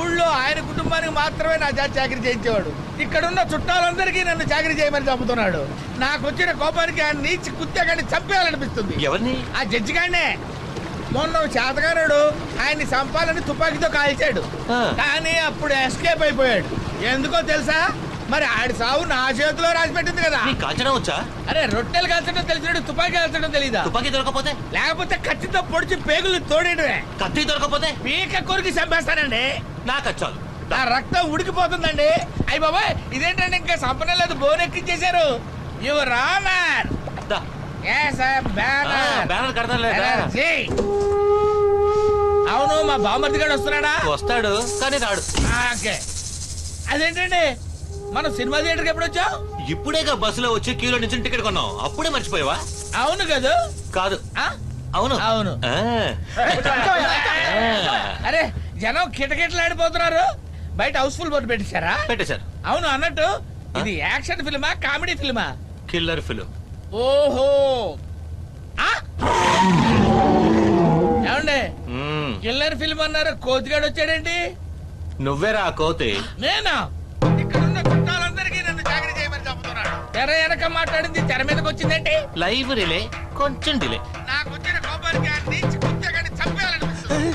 ఊళ్ళో ఆయన కుటుంబానికి మాత్రమే నా చేత చాకరీ చేయించేవాడు. ఇక్కడున్న చుట్టాలందరికీ నన్ను చాకరీ చేయమని చంపుతున్నాడు. నాకు వచ్చిన కోపానికి ఆయన నీచి కుత్తే చంపేయాలనిపిస్తుంది. ఎవరిని? ఆ జడ్జి గానే మొన్న చేతగానాడు ఆయన్ని చంపాలని తుపాకీతో కాల్చాడు. కానీ అప్పుడు ఎస్కేప్ అయిపోయాడు. ఎందుకో తెలుసా? మరి ఆడి సావు నా చేతిలో రాసి పెట్టింది కదా. నీ కాల్చడం వచ్చా? అరే రొట్టెలు కాల్చడం తెలిసినట్టు తుపాకీ కాల్చడం తెలీదా? తుపాకీ దొరకపోతే? లేకపోతే కత్తితో పొడిచి పేగులు తోడేయడమే. కత్తి దొరకపోతే? పీక కొరికి చంపేస్తానండి. నాకు వచ్చాలు నా రక్తం ఉడికిపోతుందండి. అయ్యి బాబాయ్ ఇదేంటండి ఇంకా సంపనే లేదు బోన్ ఎక్కించేశారు. యువర్ రానర్ దా. ఆ, బ్యానర్ బ్యానర్ కడతానులే దా. ఎనర్జీ. అవును మా బామ్మర్ది గారు వస్తున్నాడా? వస్తాడు కానీ రాడు. అదేంటండి? మనం సినిమా థియేటర్కి ఎప్పుడు వచ్చాం ఇప్పుడేగా బస్సులో వచ్చి క్యూలో నుంచి టికెట్ కొన్నాం అప్పుడే మర్చిపోయావా? అవును కదా. కాదు. ఆ? అవును. అవును. ఆ. అరే జనం కిటకిటలాడిపోతున్నారు. బయట హౌస్ఫుల్ బోర్డు పెట్టించారా పెట్టేశారు. అవును అన్నట్టు. ఇది యాక్షన్ ఫిల్మా కామెడీ ఫిల్మా? కిల్లర్ ఫిలిం ఓహో. ఆ? ఏమండి? కిల్లర్ ఫిల్మ్ అన్నారు కోతిగాడు వచ్చాడేంటి? నువ్వేరా ఆ కోతి? నేనా? తెర వెనక మాట్లాడింది తెర మీదకి వచ్చిందేంటి? లైవ్ రిలే కొంచెం డిలే. నాకు వచ్చిన కోపానికి ఆ నీచి కుత్తగాని చంపేయాలనిపిస్తుంది.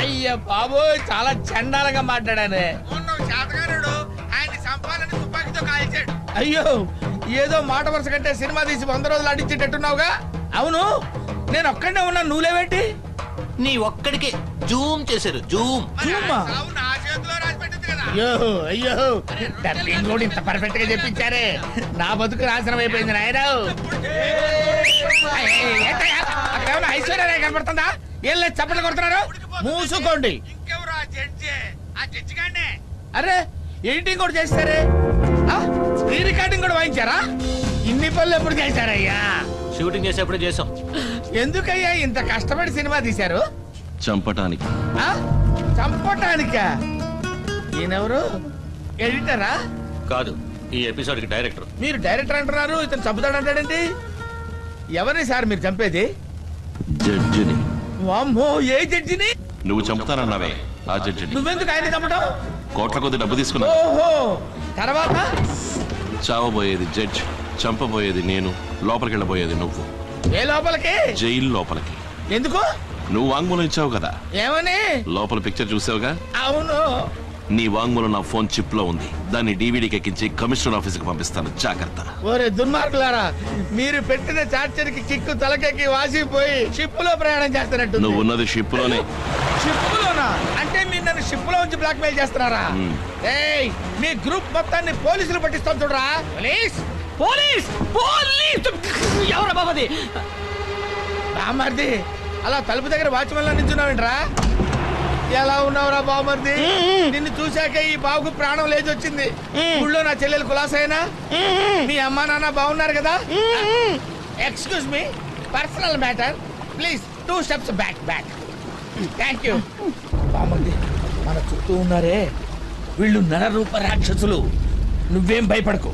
అయ్య బాబు చాలా చండాలంగా మాట్లాడాను మొన్న చేతగారుడు ఆయన్ని చంపాలని తుపాకీతో కాల్చాడు. అయ్యో ఏదో మాట వరుస కంటే సినిమా తీసి వంద రోజులు అడిచేటట్టున్నావుగా అవును నేను ఒక్కడే ఉన్నా నువ్వులేవేంటి? నీ ఒక్కడికే జూమ్ చేశారు జూమ్. జూమా? అయ్యో అయ్యో. డబ్బింగ్ కూడా ఇంత పర్ఫెక్ట్గా చెప్పించారే. నా బతుకు నాశనం అయిపోయింది నాయన అక్కడ ఐశ్వర్య కనపడుతుందా? ఏం లేదు చప్పట్లు కొడుతున్నారు. మూసుకోండి. అరే ఎడిటింగ్ కూడా చేస్తారే? ప్రీ రికార్డింగ్ కూడా వాయించారా? ఇన్ని పనులు ఎప్పుడు చేశారయ్యా? షూటింగ్ చేసేప్పుడే చేసాం ఎందుకయ్యా ఇంత కష్టపడి సినిమా తీశారు? చంపటానికి. ఆ? చంపటానికా? ఈయనెవరు? ఎడిటరా? కాదు ఈ ఎపిసోడ్కి డైరెక్టర్. మీరు డైరెక్టర్ అంటున్నారు ఇతను చంపుతాడంటాడేంటి ఎవరిని సార్ మీరు చంపేది? జడ్జిని. వామ్మో ఏ జడ్జిని? నువ్వు చంపుతానన్నావే ఆ జడ్జిని. నువ్వెందుకు ఆయన చంపటం? కోట్ల కొద్ది డబ్బు తీసుకున్నా ఓహో తర్వాత? చావబోయేది జడ్జ్ చంపబోయేది నేను లోపలికి వెళ్ళబోయేది నువ్వు. ఏ లోపలికి? జైలు లోపలికి. ఎందుకు? నువ్వు వాంగ్మూలం ఇచ్చావు కదా. ఏమని? లోపల పిక్చర్ చూసావుగా? అవును. నీ వాంగ్మూలం నా ఫోన్ చిప్లో ఉంది. దాన్ని డీవీడీకి ఎక్కించి కమిషనర్ ఆఫీస్కి పంపిస్తాను. జాగ్రత్త. ఓరే దుర్మార్గులారా మీరు పెట్టిన చార్జర్కి కిక్కు తలకెక్కి వాసిపోయి షిప్లో ప్రయాణం చేస్తున్నట్టు నువ్వు ఉన్నది షిప్లోనే షిప్ లోనా అంటే మీరు నన్ను షిప్లో ఉంచి బ్లాక్ మెయిల్ చేస్తున్నారా. ఏయ్ మీ గ్రూప్ మొత్తాన్ని పోలీసులు పట్టిస్తాం చూడరా? పోలీస్! పోలీస్! పోలీస్! ఎవరు బాబది బామర్ది అలా తలుపు దగ్గర వాచ్మెన్ లా నించున్నావేంట్రా? ఎలా ఉన్నావురా బామర్ది నిన్ను చూశాక ఈ బాబుకు ప్రాణం లేచి వచ్చింది ఊళ్ళో నా చెల్లెలు కులాసైనా? మీ అమ్మా నాన్న బాగున్నారు కదా? Excuse me personal matter please two steps back back thank you బామర్ది మన చుట్టూ ఉన్నారే వీళ్ళు నరరూప రాక్షసులు. నువ్వేం భయపడకు.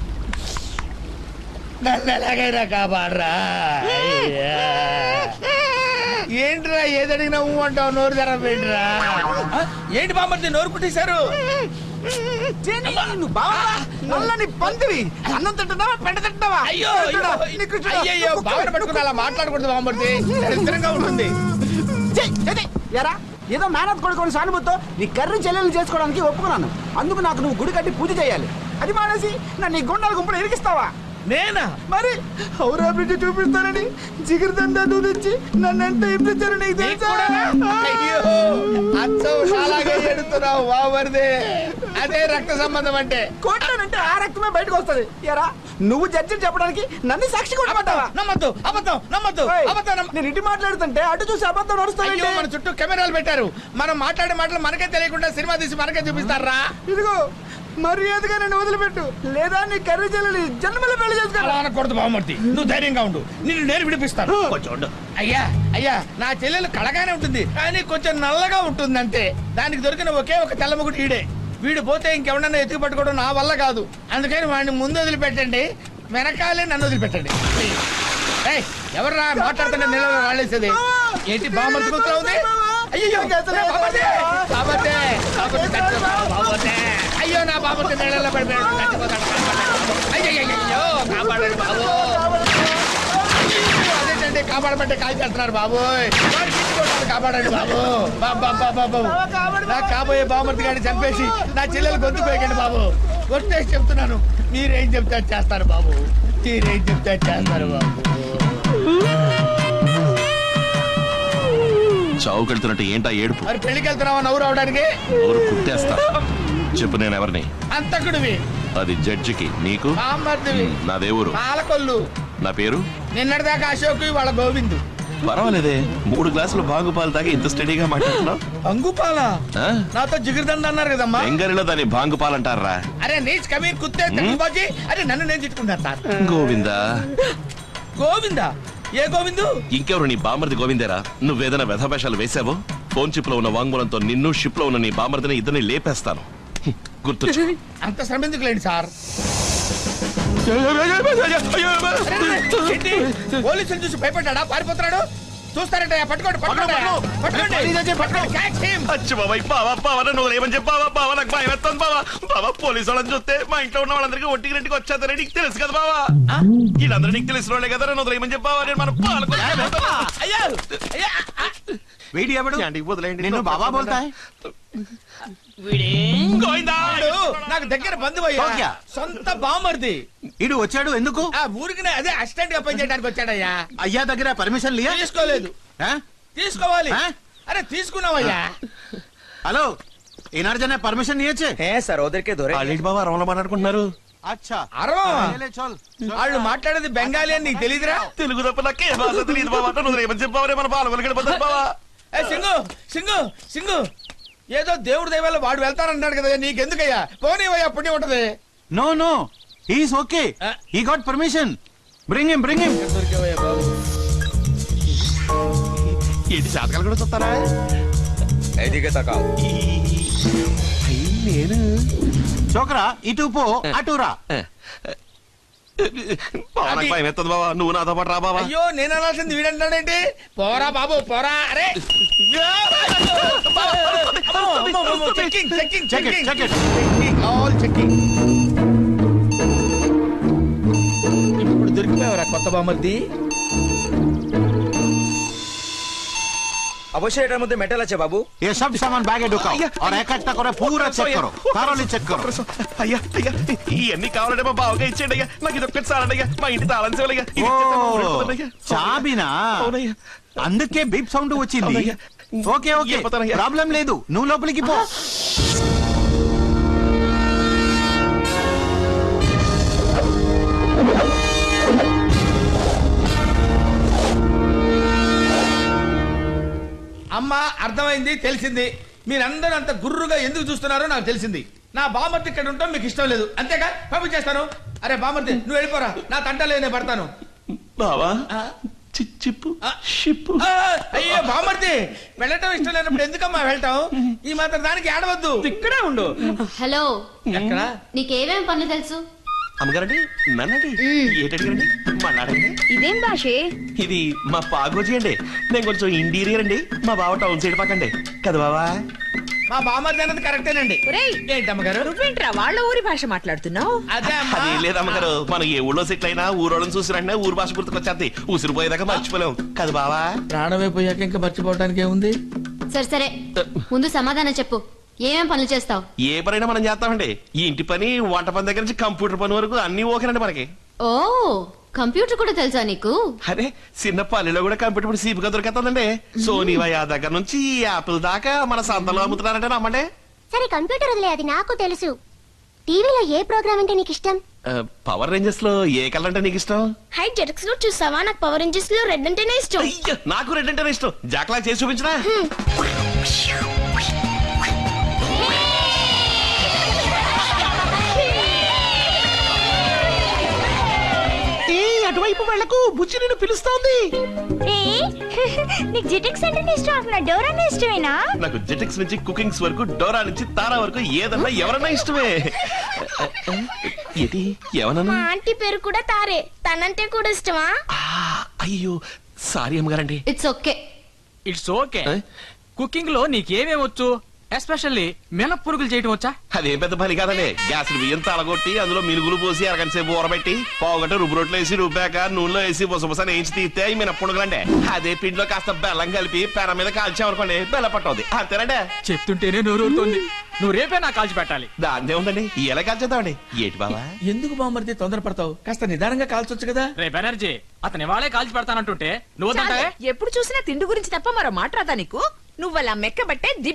నన్ను ఎలాగైనా కాపాడరా. ఏంట్రా ఏదడిగినా ఊ అంటావు నోరు తెరవేంట్రా ఏంటి బామ్మర్ది నోరు బావా? నల్లని పందివి. అన్నం తింటున్నావా పెంట తింటున్నావా? అయ్యో బావన పట్టుకుని అలా మాట్లాడకూడదు బామ్మర్ది. దరిద్రంగా ఉంటుంది. ఏది? ఎరా ఏదో మేనత్ కొడుకుని సానుభూతో నీ కర్రీ చెల్లెలు చేసుకోవడానికి ఒప్పుకున్నాను. అందుకు నాకు నువ్వు గుడి కట్టి పూజ చేయాలి. అది మానేసి నన్ను నీ గుండాల గుంపులు ఇరికిస్తావా? నేనా? మరి హౌరా బ్రిడ్జ్ చూపిస్తానని జిగిరిదండా తెచ్చి నన్ను ఎంత ఇప్పించారు నీకు నీకు తెలుసా? కూడా? అయ్యో! అచ్చం అలాగే ఎడుతున్నావు బామ్మర్ది అదే రక్త సంబంధం అంటే. కొట్టానంటే ఆ రక్తమే బయటకు వస్తది. ఎరా నువ్వు జడ్జిని చెప్పడానికి నన్ను సాక్షి కొట్టమంటావా నమ్మద్దు అబద్ధం నమ్మద్దు అబద్ధం నేను ఇటు మాట్లాడుతుంటే అటు చూసి అబద్ధం అయ్యో నడుస్తానంటే మన చుట్టూ కెమెరాలు పెట్టారు. మనం మాట్లాడే మాటలు మనకే తెలియకుండా సినిమా తీసి మనకే చూపిస్తారా? ఇదిగో మర్యాదగా నన్ను వదిలిపెట్టు. లేదా నీ కర్రీ చెల్లెలి జన్మలో పెళ్ళి అలా చేసుకోవాలి అనకూడదు బామ్మర్తి నువ్వు ధైర్యంగా ఉండు. నిన్ను నేను విడిపిస్తాను. కొంచెం ఉండు. అయ్యా అయ్యా నా చెల్లెలు కళగానే ఉంటుంది. కానీ కొంచెం నల్లగా ఉంటుంది అంతే దానికి దొరికిన ఒకే ఒక తెల్లముగుడు ఈడే. వీడు పోతే ఇంకెవడన్నా ఎత్తుకు పట్టుకోవడం నా వల్ల కాదు. అందుకని వాడిని ముందు వదిలిపెట్టండి వెనకాలే నన్ను వదిలిపెట్టండి. ఏయ్ ఎవర్రా మాట్లాడుతుంటే నిలవ రాళ్ళేసేది ఏంటి బామ్మర్తి కూతురు ఉంది? అయ్యో చచ్చిపోతాడు, బాబర్ది! అయ్యో నా బాబర్ది నీళ్ళలో పడిపోయాడు చచ్చిపోతాడు. కాపాడండి. బాబు. అయ్యో, అదేంటండి? కాపాడమంటే కాల్ చేస్తున్నారు బాబోయ్ కాపాడండి బాబు. బాబా. నా కాబోయే బామర్ది గారిని చంపేసి నా చెల్లెలు గొంతు పోయకండి బాబు. కొట్టేసి చెప్తున్నాను. మీరేం చెప్తే చేస్తారు బాబు. మీరేం చెప్తే చేస్తారు బాబు. చావు కడుతున్నట్టు ఏంటా ఏడుపు? మరి పెళ్ళికి వెళ్తున్నావా నవ్వు రావడానికి? ఊరు కుట్టేస్తా. చెప్పు నేను ఎవరిని? అంతకుడివి. అది జడ్జికి. నీకు? బామర్దివి మ్, నాదే ఊరు పాలకొల్లు. నా పేరు? నిన్నటిదాకా అశోక్ వాళ్ళ గోవిందు. పర్వాలేదే. మూడు గ్లాసులు బాగు పాలు తాగి ఇంత స్టడీగా మాట్లాడుతున్నావు? అంగుపాల? ఆ? నాతో జిగిరిదండ అన్నారు కదమ్మా. దాన్ని అరే నీచ్ కుత్తే బాజీ అరే నన్ను నేను తిట్టుకుంటాను సార్. గోవిందా? గోవిందా? ఏ గోవిందు ఇంకెవరు నీ బామర్ది గోవిందేరా నువ్వేదైనా వ్యధవేషాలు వేసావో ఫోన్ చిప్లో ఉన్న వాంగ్మూలంతో నిన్ను షిప్లో ఉన్న నీ బామర్దిని ఇద్దరిని లేపేస్తాను గుర్తొచ్చు అంత శ్రమ ఎందుకు లేండి సార్ పోలీసులు చూసి భయపడ్డా పారిపోతున్నాడు చూస్తారంటే పట్టుకోండి పట్టుకోండి. పట్టుకోండి. పట్టుకోండి Catch him. అచ్చు బాబాయ్ బావా బావా చెప్పు బావా బావా నాకు భయం వేస్తాను బావా. బావా పోలీసు వాళ్ళని చూస్తే మా ఇంట్లో ఉన్న వాళ్ళందరికీ ఒంటికి రెండుకి వచ్చేద్దరే నీకు తెలుసు కదా బావా. వీళ్ళందరూ నీకు తెలిసిన వాళ్ళే కదా నన్ను వదిలేయమని చెప్పు బావా. నేను మన అయ్యో అయ్యా వీడి ఎవడు? వదిలేయండి. నిన్ను బాబా బోల్తా? నాకు దగ్గర బంధువయ్యా సొంత బామర్ది ఇడు వచ్చాడు ఎందుకు? ఆ ఊరికి అదే అసిస్టెంట్గా పనిచేయడానికి వచ్చాడయ్యా. అయ్యా దగ్గర పర్మిషన్ లియా? తీసుకోలేదు. తీసుకోవాలి. అరే తీసుకున్నావయ్యా. హలో ఈనాడు పర్మిషన్ ఇయ్యచ్చే ఏ సరోదరికే దొరే. అలీడ్ బాబా రమణ మాట్లాడుకుంటున్నారు. వాళ్ళు మాట్లాడేది బెంగాలీ అని నీకు తెలియదురా తెలుగు తప్ప నాకే బాబా? సింగు సింగు సింగు. ఏదో దేవుడి దయవల్ల వాడు వెళ్తారంటాడు కదా నీకెందుకయ్యా? పోనీవయ్యా పుణ్యం ఉంటది. No no is okay he got permission bring him bring him ఏంటి జాతకాలు కూడా చూస్తారా? ఐదిగే తక. నేను. చోకరా ఇటు పో అటురా నాకు భయం ఎత్తదు బావా. నువ్వు నాతో పాటు రా బావా. అయ్యో నేను అనాల్సింది వీడంటాడేంటి? పోరా బాబు పోరా. అరే! Checking checking Check it, checking check it. Checking all checking ఇప్పుడు దొరికిపోయావరా కొత్త బామర్ది অবশ্যই এটার মধ্যে মেটাল আছে বাবু ये सब सामान बैग ढुकाओ और एक एक करे पूरा चेक करो thoroughly चेक करो అయ్యా అయ్యా ఇవన్నీ కావాలంటే మా బావగా ఇచ్చేయండి అయ్యా నాకు ఇది ఒక్కటి చాలండి అయ్యా మా ఇంటి తాళం సేవలయ్యా ఇది ఇచ్చేస్తే మా ఊరు వెళ్ళిపోతాను అయ్యా. చాబినా అవునయ్యా. అందుకే బీప్ సౌండ్ వచ్చింది అవునయ్యా. Okay okay వెళ్ళిపోతానయ్యా. ప్రాబ్లం లేదు నువ్వు లోపలికి పో అమ్మ అర్థమైంది తెలిసింది. మీరందరూ అంత గుర్రుగా ఎందుకు చూస్తున్నారో నాకు తెలిసింది. నా బామర్ది ఇక్కడ ఉంటాం మీకు ఇష్టం లేదు. అంతేగా? పంపించేస్తాను. అరే బామర్ది నువ్వు వెళ్ళిపోరా. నా తంటలే నేను పడతాను. బావా ఆ? చిప్పు ఆ. షిప్పు. అయ్యో బామర్ది వెళ్ళటం ఇష్టం లేనప్పుడు ఎందుకమ్మా వెళ్ళటం ఈ మాత్రం దానికి ఆడవద్దు ఇక్కడే ఉండు. హలో. ఎక్కడ? నీకేమేం పనులు తెలుసు? అమ్మగారండి నన్నండి. ఏంటడిగారండి? మన్నాడండి? ఇదేం భాషే? ఇది మా పాగోజీ అండి. నేను కొంచెం ఇంటీరియర్ అండి. మా బావ టౌన్ సైడ్ పక్కండి. కదా బావా? మా బామర్ది అన్నది కరెక్టేనండి. ఒరేయ్ నువ్వేంట్రా వాళ్ళ ఊరి భాష మాట్లాడుతున్నావు? అదే అమ్మా. అది లేదు అమ్మగారు మనం ఏ ఊళ్ళో సెటిల్ అయినా ఊరోళ్ళని చూసిరంటే ఊరు భాష గుర్తుకొచ్చేది ఉసిరిపోయేదాకా మర్చిపోలేం. కదా బావా? ప్రాణమే పోయాక ఇంకా మర్చిపోవడానికి ఏముంది? సరే సరే. ముందు సమాధానం చెప్పు. ఏమేం పనులు చేస్తావు? ఏ పనైనా మనం చేస్తామండి. ఈ ఇంటి పని వంట పని దగ్గర నుంచి కంప్యూటర్ పని వరకు అన్ని ఓకేనండి మనకి. ఓ కంప్యూటర్ కూడా తెలుసా నీకు? అరే చిన్న పల్లెలో కూడా కంప్యూటర్ పని సీపుగా దొరికేస్తుందండి. సోనీ వయా దగ్గర నుంచి ఈ యాపిల్ దాకా మన సంతలో అమ్ముతున్నారంటే నమ్మండి. సరే కంప్యూటర్ వదిలే అది నాకు తెలుసు. టీవీలో ఏ ప్రోగ్రామ్ అంటే నీకు ఇష్టం? పవర్ రేంజర్స్లో ఏ కలర్ అంటే నీకు ఇష్టం? హై జెటక్స్లో చూసావా? నాకు పవర్ ఇంజెస్లో రెడ్ అంటేనే ఇష్టం. అయ్యో, నాకు రెడ్ అంటే ఇష్టం. జాక్లా చేసి చూపించరా వెళ్ళకు బుజ్జి నిన్ను పిలుస్తోంది. నీకు జెటక్స్ అంటేనే ఇష్టం అసలు డోరానే ఇష్టమేనా? నాకు జెటిక్స్ నుంచి కుకింగ్స్ వరకు డోరా నుంచి తారా వరకు ఏదన్నా ఎవరన్నా ఇష్టమే. ఇది ఎవరన్నా? మా ఆంటీ పేరు కూడా తారే. తనంటే కూడా ఇష్టమా? ఆ, అయ్యో సారీ అమ్మగారండి. ఇట్స్ ఓకే ఇట్స్ ఓకే కుకింగ్లో నీకేమేం వచ్చు ఎస్పెషల్లీ మినప్పురుగులు చేయటం వచ్చా? అదేం పెద్ద పని కాదండి గ్యాస్ బియ్యం తలగొట్టి అందులో మినుగులు పోసి అరగంట సేపు ఊరబెట్టి పావుగంట రుబ్బు రొట్టెలు వేసి రుబ్బాక నూనెలో వేసి బుసబుస వేయించి తీస్తే అవి మినప్పుడుగులండి. అదే పిండిలో కాస్త బెల్లం కలిపి పెర మీద కాల్చామనుకోండి బెల్ల పట్టవుద్ది. అంతేనండి? చెప్తుంటేనే నోరూరుతోంది నువ్వు రేపే నాకు కాల్చి పెట్టాలి. దాందే ఉందండి. ఎలా కాల్చేద్దామండి. ఏటి బావా? ఎందుకు బామ్మర్ది తొందరపడతావు కాస్త నిదానంగా కాల్చొచ్చు కదా. రే బెనర్జీ అతని వాళ్ళే కాల్చి పెడతానంటుంటే నువ్వు ఎప్పుడు చూసినా తిండి గురించి తప్ప మరో మాట రాదా నీకు? నువ్వు అలా మెక్కబట్టే దిబ్బ